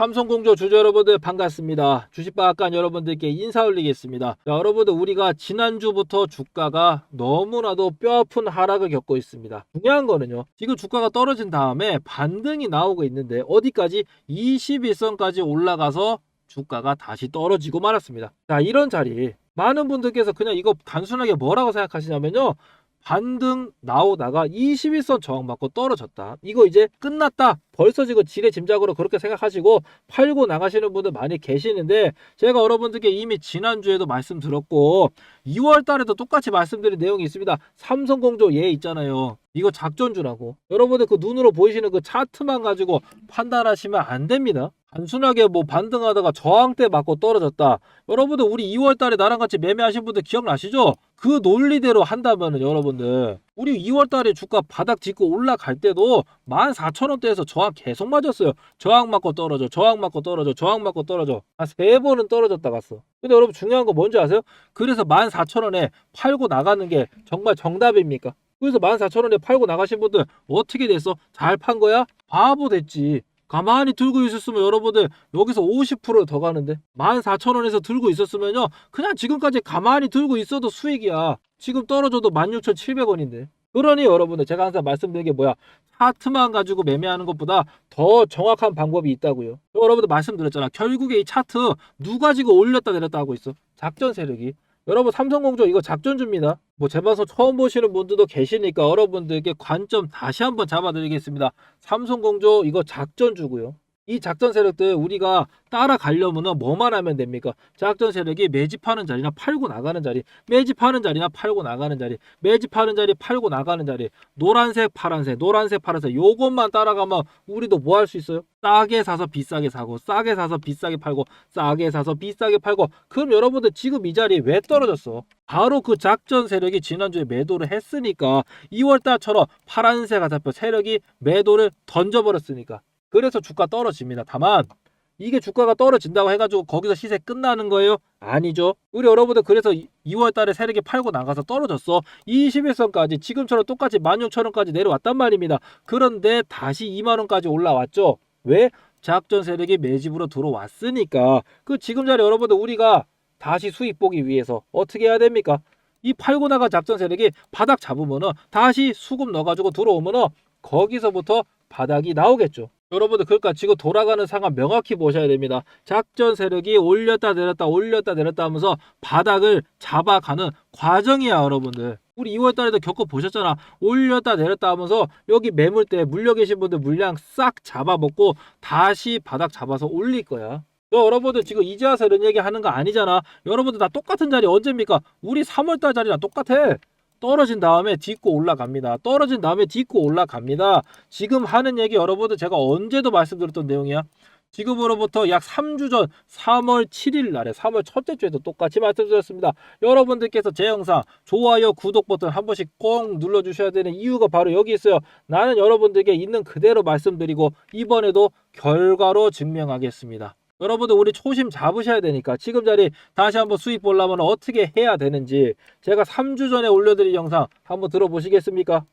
삼성공조 주주 여러분들 반갑습니다. 주식박간 여러분들께 인사 올리겠습니다. 자, 여러분들 우리가 지난주부터 주가가 너무나도 뼈아픈 하락을 겪고 있습니다. 중요한 거는요. 지금 주가가 떨어진 다음에 반등이 나오고 있는데 어디까지 21선까지 올라가서 주가가 다시 떨어지고 말았습니다. 자, 이런 자리 많은 분들께서 그냥 이거 단순하게 뭐라고 생각하시냐면요. 반등 나오다가 21선 저항 맞고 떨어졌다. 이거 이제 끝났다. 벌써 지금 지레 짐작으로 그렇게 생각하시고 팔고 나가시는 분들 많이 계시는데 제가 여러분들께 이미 지난주에도 말씀드렸고 2월 달에도 똑같이 말씀드린 내용이 있습니다. 삼성공조 얘 있잖아요. 이거 작전주라고. 여러분들 그 눈으로 보이시는 그 차트만 가지고 판단하시면 안 됩니다. 단순하게 뭐 반등하다가 저항대 맞고 떨어졌다. 여러분들 우리 2월 달에 나랑 같이 매매하신 분들 기억나시죠? 그 논리대로 한다면은 여러분들 우리 2월 달에 주가 바닥 짚고 올라갈 때도 14,000원대에서 저항 계속 맞았어요. 저항 맞고 떨어져. 저항 맞고 떨어져. 저항 맞고 떨어져. 한 세 번은 떨어졌다 갔어. 근데 여러분 중요한 거 뭔지 아세요? 그래서 14,000원에 팔고 나가는 게 정말 정답입니까? 그래서 14,000원에 팔고 나가신 분들 어떻게 됐어? 잘 판 거야? 바보 됐지. 가만히 들고 있었으면 여러분들 여기서 50%더 가는데 14,000원에서 들고 있었으면요. 그냥 지금까지 가만히 들고 있어도 수익이야. 지금 떨어져도 16,700원인데. 그러니 여러분들 제가 항상 말씀드린 게 뭐야? 차트만 가지고 매매하는 것보다 더 정확한 방법이 있다고요. 여러분들 말씀드렸잖아. 결국에 이 차트 누가 지고 올렸다 내렸다 하고 있어? 작전 세력이 여러분 삼성공조 이거 작전주입니다. 뭐 제 방송 처음 보시는 분들도 계시니까 여러분들께 관점 다시 한번 잡아드리겠습니다. 삼성공조 이거 작전주고요. 이 작전 세력들 우리가 따라가려면 뭐만 하면 됩니까? 작전 세력이 매집하는 자리나 팔고 나가는 자리, 매집하는 자리나 팔고 나가는 자리, 매집하는 자리, 팔고 나가는 자리, 노란색, 파란색, 노란색, 파란색 요것만 따라가면 우리도 뭐 할 수 있어요? 싸게 사서 비싸게 사고, 싸게 사서 비싸게 팔고, 싸게 사서 비싸게 팔고. 그럼 여러분들 지금 이 자리 왜 떨어졌어? 바로 그 작전 세력이 지난주에 매도를 했으니까 2월달처럼 파란색 화살표 세력이 매도를 던져버렸으니까. 그래서 주가 떨어집니다. 다만 이게 주가가 떨어진다고 해가지고 거기서 시세 끝나는 거예요? 아니죠. 우리 여러분들 그래서 2월 달에 세력이 팔고 나가서 떨어졌어. 21선까지 지금처럼 똑같이 16,000원까지 내려왔단 말입니다. 그런데 다시 2만원까지 올라왔죠. 왜? 작전 세력이 매집으로 들어왔으니까. 그 지금 자리 여러분들 우리가 다시 수익 보기 위해서 어떻게 해야 됩니까? 이 팔고 나간 작전 세력이 바닥 잡으면은 다시 수급 넣어가지고 들어오면은 거기서부터 바닥이 나오겠죠. 여러분들 그러니까 지금 돌아가는 상황 명확히 보셔야 됩니다. 작전 세력이 올렸다 내렸다 올렸다 내렸다 하면서 바닥을 잡아가는 과정이야 여러분들. 우리 2월 달에도 겪어 보셨잖아. 올렸다 내렸다 하면서 여기 매물대 물려 계신 분들 물량 싹 잡아먹고 다시 바닥 잡아서 올릴 거야. 너 여러분들 지금 이제 와서 이런 얘기 하는 거 아니잖아. 여러분들 다 똑같은 자리 언제입니까? 우리 3월 달 자리랑 똑같아. 떨어진 다음에 딛고 올라갑니다. 떨어진 다음에 딛고 올라갑니다. 지금 하는 얘기 여러분들 제가 언제도 말씀드렸던 내용이야. 지금으로부터 약 3주 전 3월 7일 날에 3월 첫째 주에도 똑같이 말씀드렸습니다. 여러분들께서 제 영상 좋아요, 구독 버튼 한 번씩 꼭 눌러주셔야 되는 이유가 바로 여기 있어요. 나는 여러분들께 있는 그대로 말씀드리고 이번에도 결과로 증명하겠습니다. 여러분들 우리 초심 잡으셔야 되니까 지금 자리 다시 한번 수익 보려면 어떻게 해야 되는지 제가 3주 전에 올려드린 영상 한번 들어보시겠습니까?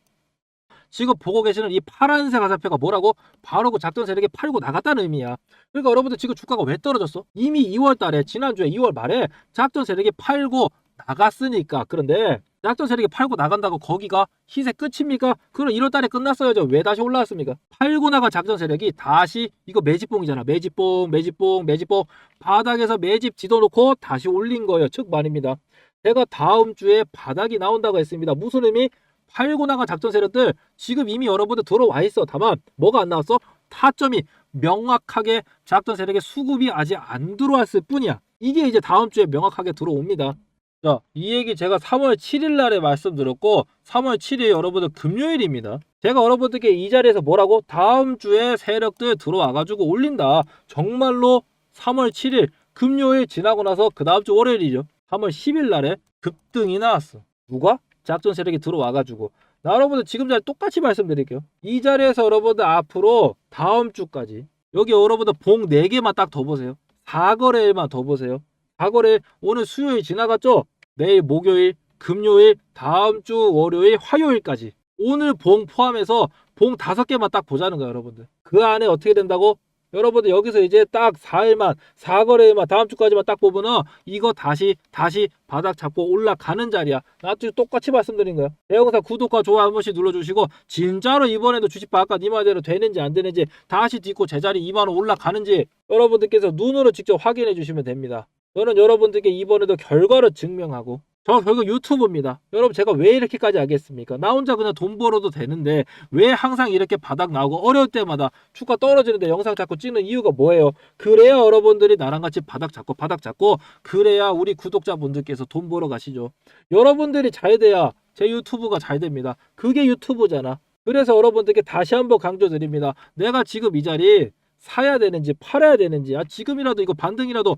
지금 보고 계시는 이 파란색 화살표가 뭐라고? 바로 그 작전 세력이 팔고 나갔다는 의미야. 그러니까 여러분들 지금 주가가 왜 떨어졌어? 이미 2월 달에 지난주에 2월 말에 작전 세력이 팔고 나갔으니까 그런데 작전 세력이 팔고 나간다고 거기가 시세 끝입니까? 그럼 1월 달에 끝났어야죠. 왜 다시 올라왔습니까? 팔고 나간 작전 세력이 다시 이거 매집봉이잖아. 매집봉, 매집봉, 매집봉 바닥에서 매집 지도 놓고 다시 올린 거예요. 즉 말입니다. 제가 다음 주에 바닥이 나온다고 했습니다. 무슨 의미? 팔고 나간 작전 세력들 지금 이미 여러분들 들어와 있어. 다만 뭐가 안 나왔어? 타점이 명확하게 작전 세력의 수급이 아직 안 들어왔을 뿐이야. 이게 이제 다음 주에 명확하게 들어옵니다. 자, 이 얘기 제가 3월 7일 날에 말씀드렸고 3월 7일 여러분들 금요일입니다. 제가 여러분들께 이 자리에서 뭐라고 다음 주에 세력들 들어와 가지고 올린다. 정말로 3월 7일 금요일 지나고 나서 그 다음 주 월요일이죠. 3월 10일 날에 급등이 나왔어. 누가? 작전 세력이 들어와 가지고 나 여러분들 지금 자리 똑같이 말씀드릴게요. 이 자리에서 여러분들 앞으로 다음 주까지 여기 여러분들 봉 4개만 딱 더 보세요. 4거래일만 더 보세요. 4거래 오늘 수요일 지나갔죠? 내일 목요일, 금요일, 다음 주 월요일, 화요일까지 오늘 봉 포함해서 봉 5개만 딱 보자는 거예요, 여러분들. 그 안에 어떻게 된다고? 여러분들 여기서 이제 딱 4일만 4거래일만 다음 주까지만 딱 보면은 이거 다시 다시 바닥 잡고 올라가는 자리야. 나도 똑같이 말씀드린 거야. 내 영상 구독과 좋아요 한 번씩 눌러주시고 진짜로 이번에도 주식 바깥 이 말대로 되는지 안 되는지 다시 딛고 제자리 2만 원 올라가는지 여러분들께서 눈으로 직접 확인해 주시면 됩니다. 저는 여러분들께 이번에도 결과를 증명하고 저 결국 유튜브입니다. 여러분 제가 왜 이렇게까지 하겠습니까? 나 혼자 그냥 돈 벌어도 되는데 왜 항상 이렇게 바닥 나오고 어려울 때마다 주가 떨어지는데 영상 자꾸 찍는 이유가 뭐예요? 그래야 여러분들이 나랑 같이 바닥 잡고 바닥 잡고 그래야 우리 구독자분들께서 돈 벌어 가시죠. 여러분들이 잘 돼야 제 유튜브가 잘 됩니다. 그게 유튜브잖아. 그래서 여러분들께 다시 한번 강조드립니다. 내가 지금 이 자리 사야 되는지 팔아야 되는지 아 지금이라도 이거 반등이라도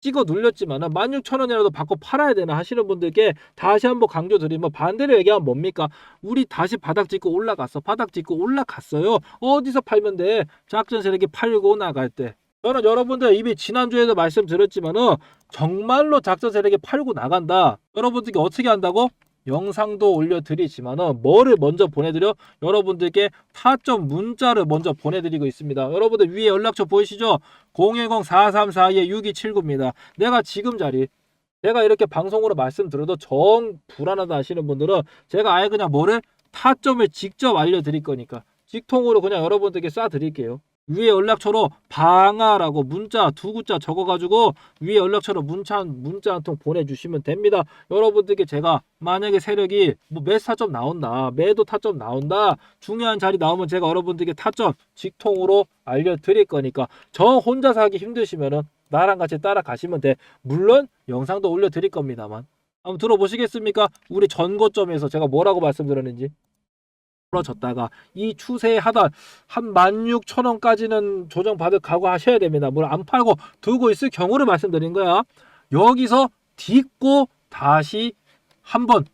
찍어 눌렸지만 16,000원이라도 받고 팔아야 되나 하시는 분들께 다시 한번 강조드리면 반대로 얘기하면 뭡니까? 우리 다시 바닥 찍고 올라갔어. 바닥 찍고 올라갔어요. 어디서 팔면 돼? 작전 세력이 팔고 나갈 때. 저는 여러분들 이미 지난주에도 말씀드렸지만은 정말로 작전 세력이 팔고 나간다. 여러분들께 어떻게 한다고? 영상도 올려드리지만은 뭐를 먼저 보내드려? 여러분들께 타점 문자를 먼저 보내드리고 있습니다. 여러분들 위에 연락처 보이시죠? 010-4342-6279입니다. 내가 지금 자리 제가 이렇게 방송으로 말씀드려도 정 불안하다 하시는 분들은 제가 아예 그냥 뭐를 타점을 직접 알려드릴 거니까 직통으로 그냥 여러분들께 쏴드릴게요. 위에 연락처로 방아라고 문자 두 글자 적어가지고 위에 연락처로 문자 문자 한 통 보내주시면 됩니다. 여러분들께 제가 만약에 세력이 뭐 매수 타점 나온다, 매도 타점 나온다, 중요한 자리 나오면 제가 여러분들께 타점 직통으로 알려드릴 거니까 저 혼자서 하기 힘드시면은 나랑 같이 따라가시면 돼. 물론 영상도 올려드릴 겁니다만 한번 들어보시겠습니까? 우리 전고점에서 제가 뭐라고 말씀드렸는지. 떨어졌다가 이 추세 하단 한 16,000원까지는 조정받을 각오하셔야 됩니다. 뭘안 팔고 두고 있을 경우를 말씀드린 거야. 여기서 딛고 다시 한번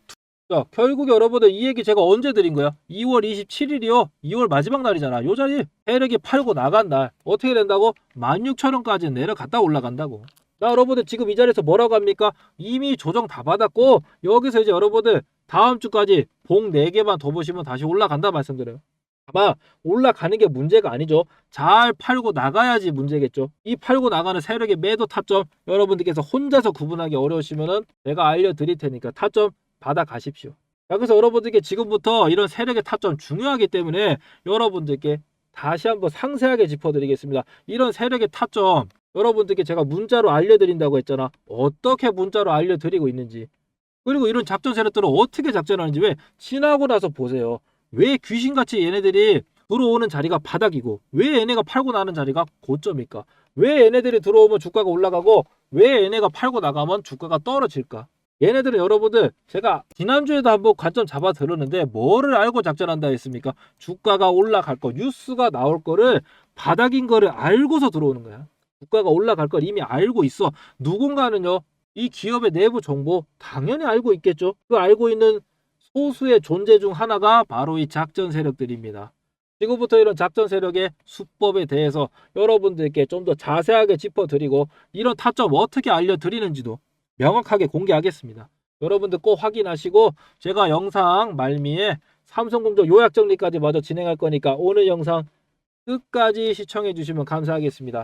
자, 결국 여러분들 이 얘기 제가 언제 드린 거야? 2월 27일이요. 2월 마지막 날이잖아. 요 자리 세력이 팔고 나간 날 어떻게 된다고? 16,000원까지 내려갔다 올라간다고. 자, 여러분들 지금 이 자리에서 뭐라고 합니까? 이미 조정 다 받았고 여기서 이제 여러분들 다음 주까지 봉 4개만 더 보시면 다시 올라간다 말씀드려요. 아마 올라가는 게 문제가 아니죠. 잘 팔고 나가야지 문제겠죠. 이 팔고 나가는 세력의 매도 타점 여러분들께서 혼자서 구분하기 어려우시면은 제가 알려드릴 테니까 타점 받아 가십시오. 자, 그래서 여러분들께 지금부터 이런 세력의 타점 중요하기 때문에 여러분들께 다시 한번 상세하게 짚어드리겠습니다. 이런 세력의 타점 여러분들께 제가 문자로 알려드린다고 했잖아. 어떻게 문자로 알려드리고 있는지. 그리고 이런 작전 세력들은 어떻게 작전하는지 왜 지나고 나서 보세요. 왜 귀신같이 얘네들이 들어오는 자리가 바닥이고 왜 얘네가 팔고 나는 자리가 고점일까? 왜 얘네들이 들어오면 주가가 올라가고 왜 얘네가 팔고 나가면 주가가 떨어질까? 얘네들은 여러분들 제가 지난주에도 한번 관점 잡아 들었는데 뭐를 알고 작전한다 했습니까? 주가가 올라갈 거 뉴스가 나올 거를 바닥인 거를 알고서 들어오는 거야. 주가가 올라갈 걸 이미 알고 있어. 누군가는요. 이 기업의 내부 정보 당연히 알고 있겠죠. 그 알고 있는 소수의 존재 중 하나가 바로 이 작전 세력들입니다. 지금부터 이런 작전 세력의 수법에 대해서 여러분들께 좀 더 자세하게 짚어드리고 이런 타점 어떻게 알려드리는지도 명확하게 공개하겠습니다. 여러분들 꼭 확인하시고 제가 영상 말미에 삼성공조 요약 정리까지 마저 진행할 거니까 오늘 영상 끝까지 시청해 주시면 감사하겠습니다.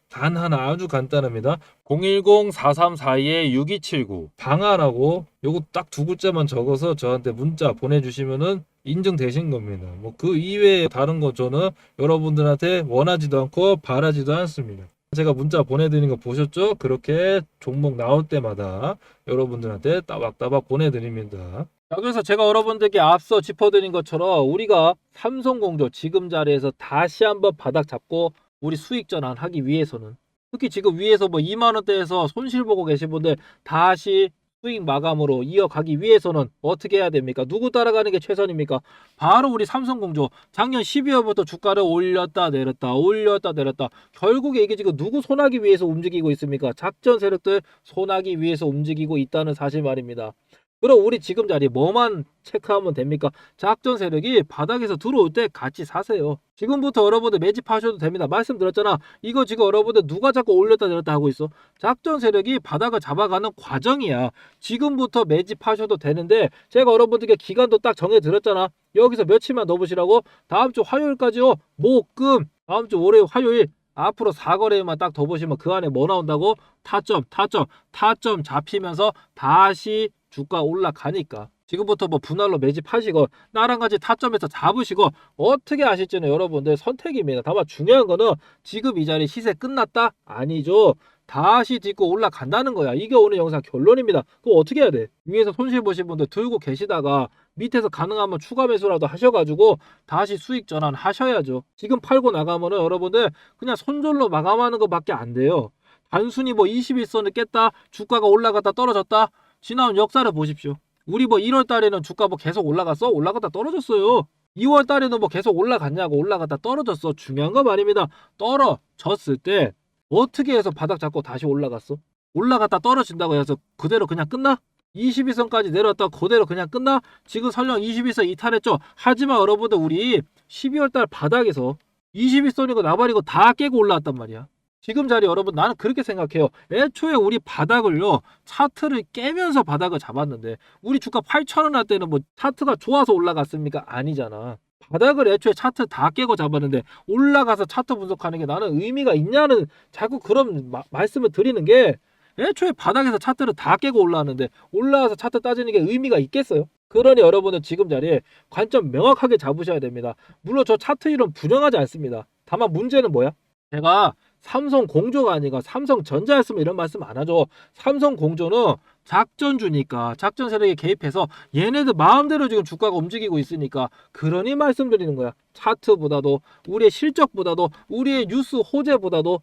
단 하나 아주 간단합니다. 010-4342-6279 방아라고 요거 딱 두 글자만 적어서 저한테 문자 보내주시면은 인증되신 겁니다. 뭐 그 이외에 다른 거 저는 여러분들한테 원하지도 않고 바라지도 않습니다. 제가 문자 보내드린 거 보셨죠? 그렇게 종목 나올 때마다 여러분들한테 따박따박 보내드립니다. 자, 그래서 제가 여러분들께 앞서 짚어드린 것처럼 우리가 삼성공조 지금 자리에서 다시 한번 바닥 잡고 우리 수익 전환하기 위해서는 특히 지금 위에서 뭐 2만 원대에서 손실 보고 계신 분들 다시 수익 마감으로 이어가기 위해서는 어떻게 해야 됩니까? 누구 따라가는 게 최선입니까? 바로 우리 삼성공조 작년 12월부터 주가를 올렸다 내렸다 올렸다 내렸다 결국에 이게 지금 누구 손하기 위해서 움직이고 있습니까? 작전 세력들 손하기 위해서 움직이고 있다는 사실 말입니다. 그럼 우리 지금 자리 뭐만 체크하면 됩니까? 작전 세력이 바닥에서 들어올 때 같이 사세요. 지금부터 여러분들 매집하셔도 됩니다. 말씀드렸잖아. 이거 지금 여러분들 누가 자꾸 올렸다 내렸다 하고 있어? 작전 세력이 바닥을 잡아가는 과정이야. 지금부터 매집하셔도 되는데 제가 여러분들께 기간도 딱 정해드렸잖아. 여기서 며칠만 더 보시라고 다음 주 화요일까지요. 목, 금, 다음 주 월요일, 화요일 앞으로 4거래만 딱 더 보시면 그 안에 뭐 나온다고? 타점, 타점, 타점 잡히면서 다시 주가 올라가니까 지금부터 뭐 분할로 매집하시고 나랑 같이 타점에서 잡으시고 어떻게 하실지는 여러분들 선택입니다. 다만 중요한 거는 지금 이 자리 시세 끝났다? 아니죠. 다시 딛고 올라간다는 거야. 이게 오늘 영상 결론입니다. 그거 어떻게 해야 돼? 위에서 손실 보신 분들 들고 계시다가 밑에서 가능하면 추가 매수라도 하셔가지고 다시 수익 전환 하셔야죠. 지금 팔고 나가면은 여러분들 그냥 손절로 마감하는 것밖에 안 돼요. 단순히 뭐 21선을 깼다, 주가가 올라갔다 떨어졌다, 지나온 역사를 보십시오. 우리 뭐 1월 달에는 주가 뭐 계속 올라갔어? 올라갔다 떨어졌어요. 2월 달에는 뭐 계속 올라갔냐고 올라갔다 떨어졌어. 중요한 거 말입니다. 떨어졌을 때 어떻게 해서 바닥 잡고 다시 올라갔어? 올라갔다 떨어진다고 해서 그대로 그냥 끝나? 22선까지 내려왔다 그대로 그냥 끝나? 지금 설령 21선 이탈했죠? 하지만 여러분들 우리 12월 달 바닥에서 21선이고 나발이고 다 깨고 올라왔단 말이야. 지금 자리 여러분 나는 그렇게 생각해요. 애초에 우리 바닥을요 차트를 깨면서 바닥을 잡았는데 우리 주가 8천원 할 때는 뭐 차트가 좋아서 올라갔습니까? 아니잖아. 바닥을 애초에 차트 다 깨고 잡았는데 올라가서 차트 분석하는 게 나는 의미가 있냐는 자꾸 그런 마- 말씀을 드리는 게 애초에 바닥에서 차트를 다 깨고 올라왔는데 올라와서 차트 따지는 게 의미가 있겠어요? 그러니 여러분은 지금 자리에 관점 명확하게 잡으셔야 됩니다. 물론 저 차트 이론 부정하지 않습니다. 다만 문제는 뭐야? 제가 삼성 공조가 아니라 삼성 전자였으면 이런 말씀 안 하죠. 삼성 공조는 작전주니까 작전 세력에 개입해서 얘네들 마음대로 지금 주가가 움직이고 있으니까 그러니 말씀드리는 거야. 차트보다도 우리의 실적보다도 우리의 뉴스 호재보다도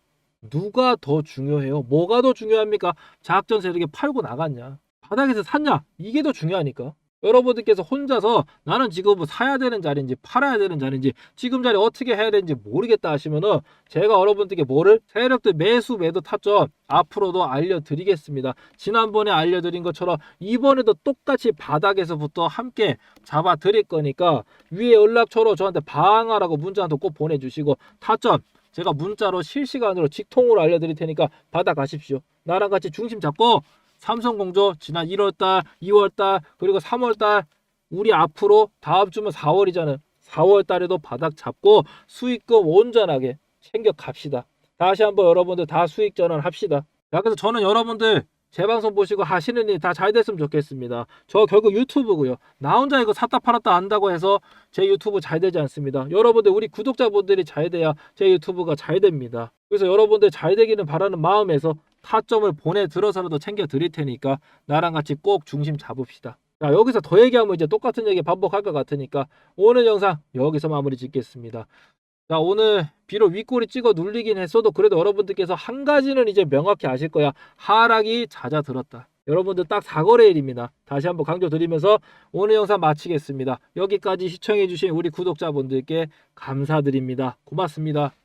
누가 더 중요해요? 뭐가 더 중요합니까? 작전 세력에 팔고 나갔냐? 바닥에서 샀냐? 이게 더 중요하니까. 여러분들께서 혼자서 나는 지금 뭐 사야 되는 자리인지 팔아야 되는 자리인지 지금 자리 어떻게 해야 되는지 모르겠다 하시면은 제가 여러분들께 뭐를 세력들 매수 매도 타점 앞으로도 알려드리겠습니다. 지난번에 알려드린 것처럼 이번에도 똑같이 바닥에서부터 함께 잡아 드릴 거니까 위에 연락처로 저한테 방하라고 문자 한통꼭 보내주시고 타점 제가 문자로 실시간으로 직통으로 알려드릴 테니까 받아가십시오. 나랑 같이 중심 잡고 삼성공조 지난 1월달, 2월달 그리고 3월달 우리 앞으로 다음 주면 4월이잖아요. 4월달에도 바닥 잡고 수익금 온전하게 챙겨 갑시다. 다시 한번 여러분들 다 수익 전환 합시다. 자, 그래서 저는 여러분들 제 방송 보시고 하시는 일 다 잘 됐으면 좋겠습니다. 저 결국 유튜브고요. 나 혼자 이거 샀다 팔았다 한다고 해서 제 유튜브 잘 되지 않습니다. 여러분들 우리 구독자분들이 잘 돼야 제 유튜브가 잘 됩니다. 그래서 여러분들 잘 되기는 바라는 마음에서 타점을 보내 들어서라도 챙겨 드릴 테니까 나랑 같이 꼭 중심 잡읍시다. 자, 여기서 더 얘기하면 이제 똑같은 얘기 반복할 것 같으니까 오늘 영상 여기서 마무리 짓겠습니다. 자, 오늘 비록 윗꼬리 찍어 눌리긴 했어도 그래도 여러분들께서 한 가지는 이제 명확히 아실 거야. 하락이 잦아들었다. 여러분들 딱 사거래일입니다. 다시 한번 강조드리면서 오늘 영상 마치겠습니다. 여기까지 시청해주신 우리 구독자분들께 감사드립니다. 고맙습니다.